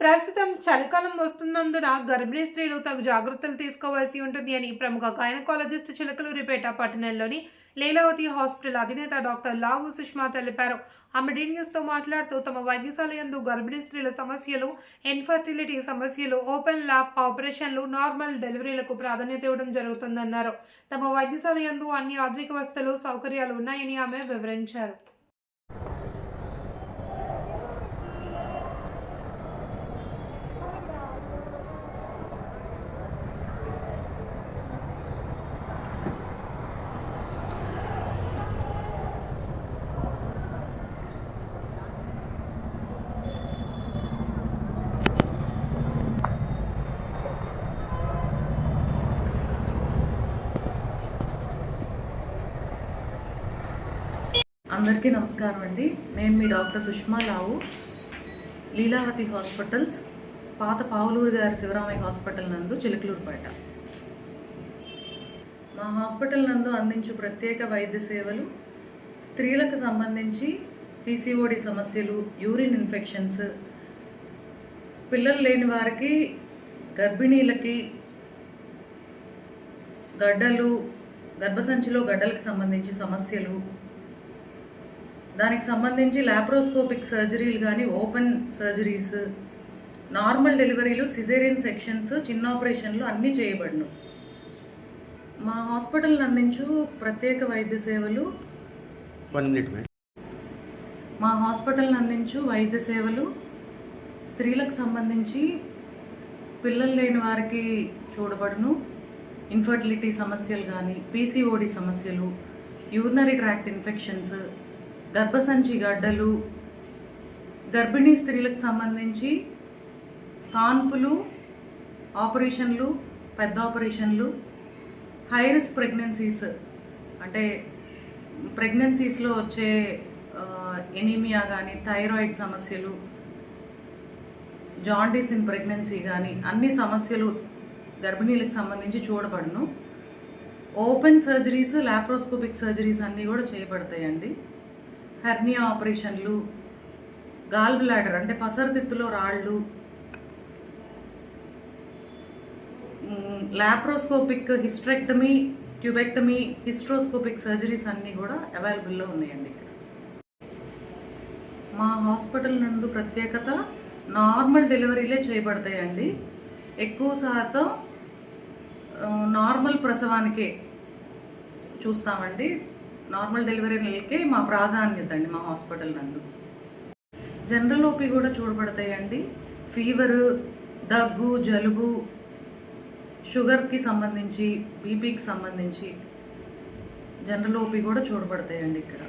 ప్రస్తుతం చలికాలం వస్తున్నందున గర్భిణీ స్త్రీలు తగు జాగ్రత్తలు తీసుకోవాల్సి ఉంటుంది అని ప్రముఖ గైనకాలజిస్ట్ చిలకలూరిపేట పట్టణంలోని లీలావతి హాస్పిటల్ అధినేత డాక్టర్ లావు సుష్మా తెలిపారు. ఆమె డి న్యూస్తో మాట్లాడుతూ తమ వైద్యశాల యందు గర్భిణీ స్త్రీల సమస్యలు ఇన్ఫర్టిలిటీ సమస్యలు ఓపెన్ ల్యాబ్ ఆపరేషన్లు నార్మల్ డెలివరీలకు ప్రాధాన్యత ఇవ్వడం జరుగుతుందన్నారు. తమ వైద్యశాల యందు అన్ని ఆధునిక వసతులు సౌకర్యాలు ఉన్నాయని ఆమె వివరించారు. అందరికీ నమస్కారం అండి. నేను మీ డాక్టర్ సుష్మా లావు. లీలావతి హాస్పిటల్స్ పాత పావులూరు గారి శివరామయ్య హాస్పిటల్ నందు చిలకలూరుపేట మా హాస్పిటల్ నందు అందించు ప్రత్యేక వైద్య సేవలు స్త్రీలకు సంబంధించి పీసీఓడి సమస్యలు యూరిన్ ఇన్ఫెక్షన్స్ పిల్లలు లేని వారికి గర్భిణీలకి గడ్డలు గర్భసంచిలో గడ్డలకు సంబంధించి సమస్యలు దానికి సంబంధించి లాప్రోస్కోపిక్ సర్జరీలు కానీ ఓపెన్ సర్జరీస్ నార్మల్ డెలివరీలు సిజేరియన్ సెక్షన్స్ చిన్న ఆపరేషన్లు అన్నీ చేయబడును. మా హాస్పిటల్ అందించు ప్రత్యేక వైద్య సేవలు. వన్ మినిట్ మేడం మా హాస్పిటల్ అందించు వైద్య సేవలు. స్త్రీలకు సంబంధించి పిల్లలు లేని వారికి చూడబడును. ఇన్ఫర్టిలిటీ సమస్యలు కానీ పీసీఓడి సమస్యలు యూరినరీ ట్రాక్ట్ ఇన్ఫెక్షన్స్ గర్భసంచి గడ్డలు గర్భిణీ స్త్రీలకు సంబంధించి కాన్పులు ఆపరేషన్లు పెద్ద ఆపరేషన్లు హై రిస్క్ ప్రెగ్నెన్సీస్ అంటే ప్రెగ్నెన్సీస్లో వచ్చే ఎనీమియా కానీ థైరాయిడ్ సమస్యలు జాండీస్ ఇన్ ప్రెగ్నెన్సీ కానీ అన్ని సమస్యలు గర్భిణీలకు సంబంధించి చూడబడును. ఓపెన్ సర్జరీస్ లాప్రోస్కోపిక్ సర్జరీస్ అన్నీ కూడా చేయబడతాయండి. హెర్నియా ఆపరేషన్లు గాల్ బ్లాడర్ అంటే పసరతిత్తులో రాళ్ళు laparoscopic hysterectomy tubectomy hysteroscopic surgeries అన్నీ కూడా అవైలబుల్లో ఉన్నాయండి ఇక్కడ. మా హాస్పిటల్ నందు ప్రత్యేకత నార్మల్ డెలివరీలే చేయబడతాయండి. ఎక్కువ శాతం నార్మల్ ప్రసవానికే చూస్తామండి. నార్మల్ డెలివరీలకే మా ప్రాధాన్యత అండి మా హాస్పిటల్ నందు. జనరల్ ఓపీ కూడా చూడబడతాయండి. ఫీవరు దగ్గు జలుబు షుగర్కి సంబంధించి బీపీకి సంబంధించి జనరల్ ఓపీ కూడా చూడబడతాయండి ఇక్కడ.